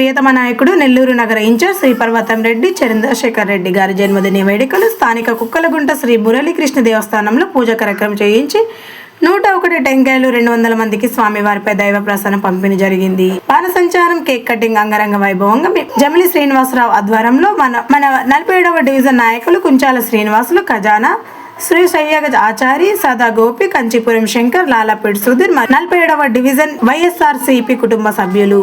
ప్రియతమ నాయకుడు నెల్లూరు నగర ఇన్ఛార్జ్ శ్రీ పర్వతం రెడ్డి చంద్రశేఖర్ రెడ్డి గారి జన్మదిన వేడుకలు స్థానిక కుక్కలగుంట శ్రీ మురళీకృష్ణ దేవస్థానంలో పూజ కార్యక్రమం చేయించి నూట ఒకటి టెంకాయలు రెండు వందల మందికి స్వామివారిపై దైవ ప్రసాదం పంపిణీ జరిగింది. బాణసంచారం కేక్ కటింగ్ అంగరంగ వైభవంగా జమిలి శ్రీనివాసరావు ఆధ్వర్యంలో మన మన నలభై ఏడవ డివిజన్ నాయకులు కుంచాల శ్రీనివాసులు ఖజానా శ్రీ సయ్యగ ఆచారి సదా గోపి కంచిపురం శంకర్ లాలాపేట్ సుధీర్ నలభై ఏడవ డివిజన్ వైఎస్ఆర్ సిపి కుటుంబ సభ్యులు.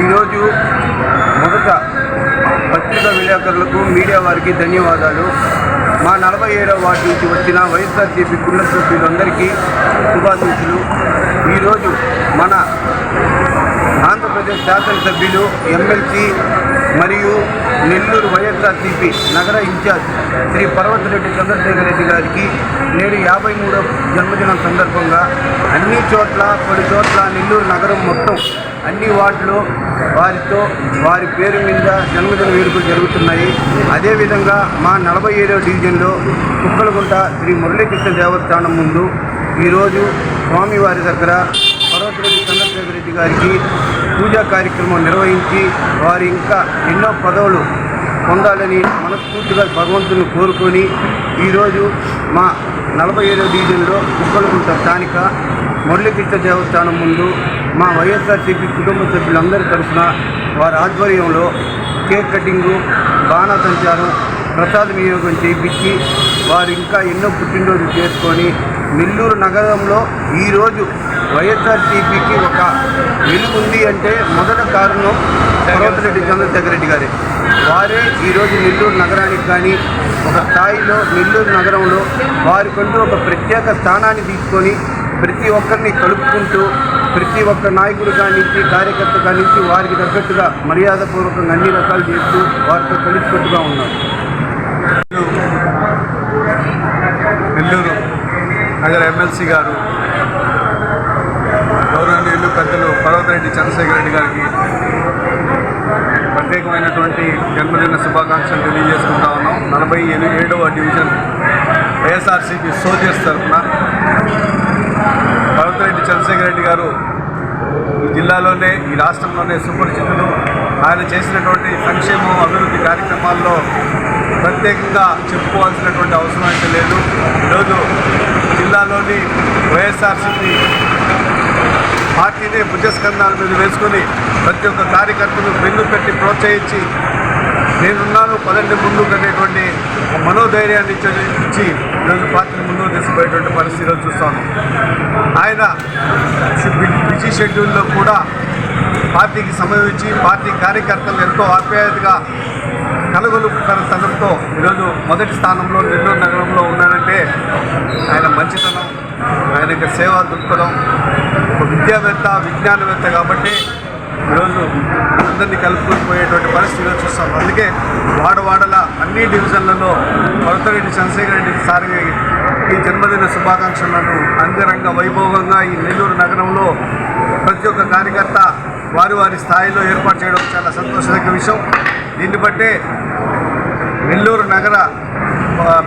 ఈరోజు మొదట పత్రికా విలేకరులకు మీడియా వారికి ధన్యవాదాలు. మా నలభై ఏడవ వార్డు నుంచి వచ్చిన వైఎస్ఆర్సీపీ కుటుంబ సభ్యులందరికీ శుభాకాంక్షలు. ఈరోజు మన ఆంధ్రప్రదేశ్ శాసనసభ్యులు ఎమ్మెల్సీ మరియు నెల్లూరు వైఎస్ఆర్సీపీ నగర ఇన్ఛార్జ్ శ్రీ పర్వతరెడ్డి చంద్రశేఖర్ రెడ్డి గారికి నేడు యాభై మూడవ జన్మదినం సందర్భంగా అన్ని చోట్ల కొన్ని చోట్ల నెల్లూరు నగరం మొత్తం అన్ని వార్డులో వారితో వారి పేరు మీద జన్మదిన వేడుకలు జరుగుతున్నాయి. అదేవిధంగా మా నలభై ఏడవ డివిజన్లో కుక్కలగుంట శ్రీ మురళీకృష్ణ దేవస్థానం ముందు ఈరోజు స్వామివారి దగ్గర పర్వతరెడ్డి చంద్రశేఖర రెడ్డి గారికి పూజా కార్యక్రమం నిర్వహించి వారు ఇంకా ఎన్నో పదవులు పొందాలని మనస్ఫూర్తిగా భగవంతుని కోరుకొని ఈరోజు మా నలభై ఏడవ డివిజన్లో కుక్కలగుంట స్థానిక మురళీకృష్ణ దేవస్థానం ముందు మా వైఎస్ఆర్సీపీ కుటుంబ సభ్యులందరి తరఫున వారి ఆధ్వర్యంలో కేక్ కటింగు బాణాసంచారం ప్రసాద వినియోగం చేయించి వారు ఇంకా ఎన్నో పుట్టినరోజులు చేసుకొని నెల్లూరు నగరంలో ఈరోజు వైఎస్ఆర్సీపీకి ఒక వెలుగుంది అంటే మొదట కారణం పర్వతరెడ్డి చంద్రశేఖర రెడ్డి గారే. వారే ఈరోజు నెల్లూరు నగరానికి కానీ ఒక స్థాయిలో నెల్లూరు నగరంలో వారికంటూ ఒక ప్రత్యేక స్థానాన్ని తీసుకొని ప్రతి ఒక్కరిని కలుపుకుంటూ ప్రతి ఒక్క నాయకుడు కానించి కార్యకర్త కానించి వారికి తగ్గట్టుగా మర్యాదపూర్వకంగా అన్ని రకాలు చేస్తూ వారితో కలిసికట్టుగా ఉన్నారు నెల్లూరు నగర్ ఎమ్మెల్సీ గారు గౌరవనీయులు పెద్దలు పర్వతరెడ్డి చంద్రశేఖర రెడ్డి గారికి ప్రత్యేకమైనటువంటి జన్మదిన శుభాకాంక్షలు తెలియజేసుకుంటా ఉన్నాం. నలభై ఎని- ఏడవ డివిజన్ వైఎస్ఆర్సీపీ సోల్జర్స్ తరఫున పర్వతరెడ్డి చంద్రశేఖర రెడ్డి గారు ఈ జిల్లాలోనే ఈ రాష్ట్రంలోనే సుపరిచితులు. ఆయన చేసినటువంటి సంక్షేమం అభివృద్ధి కార్యక్రమాల్లో ప్రత్యేకంగా చెప్పుకోవాల్సినటువంటి అవసరం అయితే లేదు. ఈరోజు జిల్లాలోని వైఎస్ఆర్సీపీ పార్టీని భుజస్కంధాల మీద వేసుకొని ప్రతి ఒక్క కార్యకర్తను వెన్ను పెట్టి ప్రోత్సహించి నేనున్నాను పదండి ముందుకు అనేటువంటి ఒక మనోధైర్యాన్ని ఇచ్చి ఈరోజు పార్టీని ముందుకు తీసుకుపోయేటువంటి పరిస్థితి చూస్తాను. ఆయన బిజీ షెడ్యూల్లో కూడా పార్టీకి సమయం ఇచ్చి పార్టీ కార్యకర్తలు ఎంతో ఆప్యాయతగా కలగొలు తనంతో ఈరోజు మొదటి స్థానంలో నెల్లూరు నగరంలో ఉన్నాడంటే ఆయన మంచితనం ఆయన యొక్క సేవా దృక్పథం ఒక విద్యావేత్త విజ్ఞానవేత్త కాబట్టి ఈరోజు అందరినీ కలుపుకుపోయేటువంటి పరిస్థితి చూస్తాం. అందుకే వాడవాడల అన్ని డివిజన్లలో కొరతరెడ్డి చంద్రశేఖర రెడ్డి సారి ఈ జన్మదిన శుభాకాంక్షలను అంగరంగ వైభవంగా ఈ నెల్లూరు నగరంలో ప్రతి ఒక్క కార్యకర్త వారి వారి స్థాయిలో ఏర్పాటు చేయడం చాలా సంతోషదగ్గ విషయం. దీన్ని బట్టే నెల్లూరు నగర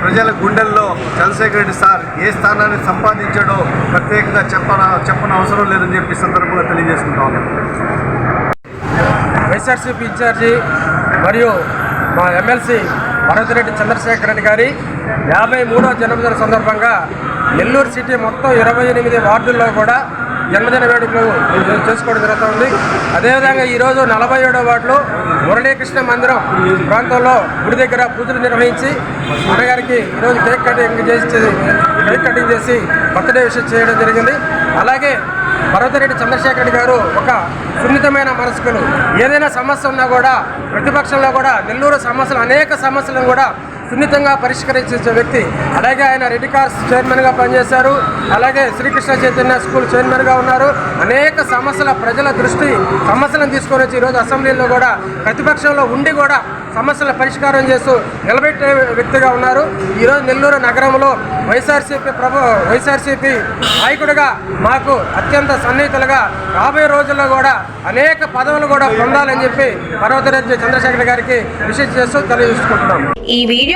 ప్రజల గుండెల్లో చంద్రశేఖర రెడ్డి సార్ ఏ స్థానాన్ని సంపాదించాడో ప్రత్యేకంగా చెప్పన చెప్పని అవసరం లేదని చెప్పి సందర్భంగా తెలియజేసుకుంటా ఉన్నాను వైఎస్ఆర్సీపీ ఇన్ఛార్జి మరియు మా ఎమ్మెల్సీ భరతిరెడ్డి చంద్రశేఖర్ రెడ్డి గారి యాభై మూడో జన్మదిన సందర్భంగా నెల్లూరు సిటీ మొత్తం ఇరవై ఎనిమిది వార్డుల్లో కూడా జన్మదిన వేడుకలు చేసుకోవడం జరుగుతుంది. అదేవిధంగా ఈరోజు నలభై ఏడవ వార్డులో మురళీకృష్ణ మందిరం ప్రాంతంలో గుడి దగ్గర పూజలు నిర్వహించి అన్నగారికి ఈరోజు కేక్ కటింగ్ చేసి కేక్ కటింగ్ చేసి బర్త్డే విషయం చేయడం జరిగింది. అలాగే పర్వతరెడ్డి చంద్రశేఖర్ రెడ్డి గారు ఒక సున్నితమైన మనసుకులు. ఏదైనా సమస్య ఉన్నా కూడా ప్రతిపక్షంలో కూడా నెల్లూరు సమస్యలు అనేక సమస్యలను కూడా సున్నితంగా పరిష్కరించే వ్యక్తి. అలాగే ఆయన రెడ్డి కార్స్ చైర్మన్గా పనిచేశారు. అలాగే శ్రీకృష్ణ చైతన్య స్కూల్ చైర్మన్గా ఉన్నారు. అనేక సమస్యల ప్రజల దృష్టి సమస్యలను తీసుకొని వచ్చి ఈరోజు అసెంబ్లీలో కూడా ప్రతిపక్షంలో ఉండి కూడా సమస్యల పరిష్కారం చేస్తూ నిలబెట్టే వ్యక్తిగా ఉన్నారు. ఈరోజు నెల్లూరు నగరంలో వైఎస్ఆర్సీపీ ప్రభు వైఎస్ఆర్సీపీ నాయకుడిగా మాకు అత్యంత సన్నిహితులుగా రాబోయే రోజుల్లో కూడా అనేక పదవులు కూడా పొందాలని చెప్పి పర్వతరెడ్డి చంద్రశేఖర్ గారికి విషయం చేస్తూ తెలియజేసుకుంటున్నాం. ఈ వీడియో